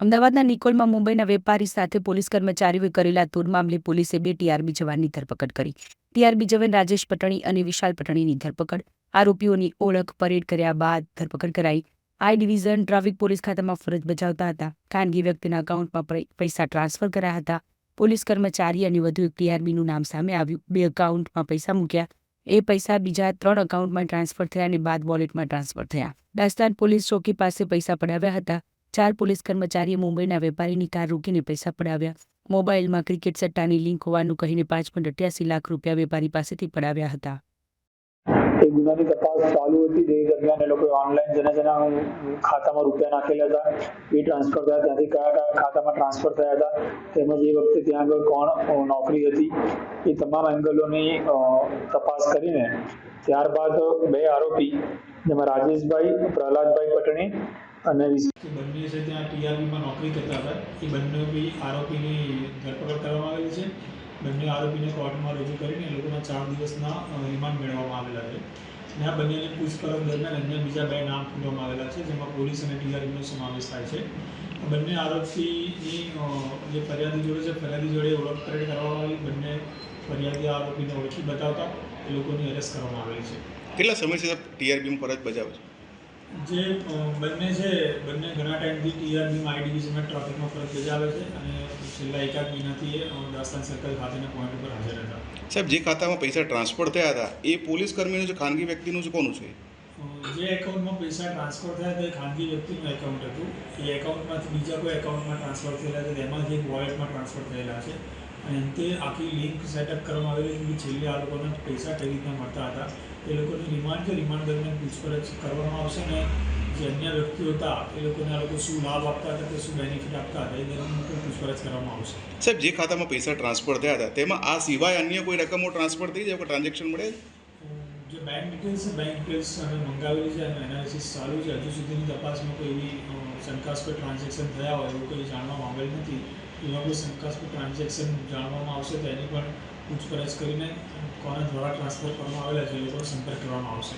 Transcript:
અમદાવાદના નિકોલમાં મુંબઈના વેપારી સાથે પોલીસ કર્મચારીઓએ કરેલા તોડ મામલે પોલીસે બે ટીઆરબી જવાનની ધરપકડ કરી. ટીઆરબી જવાન રાજેશ પટણી અને વિશાલ પટણીની ધરપકડ. આરોપીઓની ઓળખ પરેડ કર્યા બાદ ધરપકડ કરાઈ. આઈ ડિવિઝન ટ્રાફિક પોલીસ ખાતામાં ફરજ બજાવતા હતા. ખાનગી વ્યક્તિના એકાઉન્ટમાં પૈસા ટ્રાન્સફર કર્યા હતા. પોલીસ કર્મચારી અને વધુ એક ટીઆરબીનું નામ સામે આવ્યું. બે એકાઉન્ટમાં પૈસા મૂક્યા. એ પૈસા બીજા ત્રણ એકાઉન્ટમાં ટ્રાન્સફર થયા અને બાદ વોલેટમાં ટ્રાન્સફર થયા. દાસ્તાન પોલીસ ચોકી પાસે પૈસા પડાવ્યા હતા. ચાર પોલીસ કર્મચારીએ મુંબઈના વેપારીની કાર રોકીને પૈસા પડાવ્યા. મોબાઈલમાં ક્રિકેટ સટ્ટાની લિંક હોવાનું કહીને પાંચ પોઈન્ટ અઠ્યાસી લાખ રૂપિયા વેપારી પાસેથી પડાવ્યા હતા. એ ગુનાની તપાસ ચાલુ હતી. તે દરમિયાન એ લોકોએ ઓનલાઈન જેના જેના ખાતામાં રૂપિયા નાખેલા હતા, એ ટ્રાન્સફર થયા. ત્યાંથી કયા કયા ખાતામાં ટ્રાન્સફર થયા હતા, તેમજ એ વખતે ત્યાં આગળ કોણ નોકરી હતી, એ તમામ એંગલોની તપાસ કરીને ત્યારબાદ બે આરોપી, જેમાં રાજેશભાઈ, પ્રહલાદભાઈ પટણી અને બંને છે ત્યાં ટીઆરબીમાં નોકરી કરતા હતા એ બંને બી આરોપીની ધરપકડ કરવામાં આવેલી છે. બંને આરોપીને કોર્ટમાં રજૂ કરીને એ લોકોના ચાર દિવસના રિમાન્ડ મેળવવામાં આવેલા છે. અને આ બંનેની પૂછપરછ દરમિયાન અન્ય બીજા બે નામ ખુલવામાં આવેલા છે જેમાં પોલીસ અને ટીઆરબીનો સમાવેશ થાય છે. બંને આરોપીની જે ફરિયાદી જોડે છે ફરિયાદી જોડે ઓળખ પરેડ કરવામાં આવી. બંને ફરિયાદી આરોપીને ઓળખી બતાવતા એ લોકોની અરેસ્ટ કરવામાં આવેલી છે. કેટલા સમયથી ટીઆરબીમાં ફરજ બજાવે છે? જે બંને છે બંને ઘણા ટાઈમથી ટીઆરબીમાં આઈ ડિવિઝનમાં ટ્રાફિકમાં ફરજ બજાવે છે અને છેલ્લા એકાદ મહિનાથી દાસ્તાન સર્કલ ખાતેના પોઈન્ટ ઉપર હાજર હતા. સાહેબ જે ખાતામાં પૈસા ટ્રાન્સફર થયા હતા એ પોલીસ કર્મીનું છે ખાનગી વ્યક્તિનું છે કોનું છે? જે એકાઉન્ટમાં પૈસા ટ્રાન્સફર થયા તે ખાનગી વ્યક્તિનું એકાઉન્ટ હતું. એ એકાઉન્ટમાંથી બીજા કોઈ એકાઉન્ટમાં ટ્રાન્સફર થયેલા છે તેમાંથી એક વોલેટમાં ટ્રાન્સફર થયેલા છે. અને અંતે આખી લિંક સેટઅપ કરવામાં આવેલી કે છેલ્લે આ લોકોને પૈસા કઈ રીતના મળતા હતા એ લોકોની રિમાન્ડ કે રિમાન્ડ દરમિયાન પૂછપરછ કરવામાં આવશે ને જે અન્ય વ્યક્તિઓ હતા એ લોકોને આ લોકો શું લાભ આપતા હતા કે શું બેનિફિટ આપતા હતા એ દરમિયાન પણ પૂછપરછ કરવામાં આવશે. સાહેબ જે ખાતામાં પૈસા ટ્રાન્સફર થયા હતા તેમાં આ સિવાય અન્ય કોઈ રકમો ટ્રાન્સફર થઈ જાય ટ્રાન્ઝેક્શન મળે? જે બેંક ડિટેલ્સ બેંક ડિટેલ્સ અમે મંગાવેલી છે અને એનાલિસિસ ચાલુ છે. હજુ સુધીની તપાસમાં કોઈ એવી શંકાસ્પદ ટ્રાન્ઝેક્શન થયા હોય એવું કંઈ જાણવામાં આવેલ નથી. એવા કોઈ શંકાસ્પદ ટ્રાન્ઝેક્શન જાણવામાં આવશે તો એની પણ પૂછપરછ કરીને કોના દ્વારા ટ્રાન્સફર કરવામાં આવેલા છે એ લોકોનો સંપર્ક કરવામાં આવશે.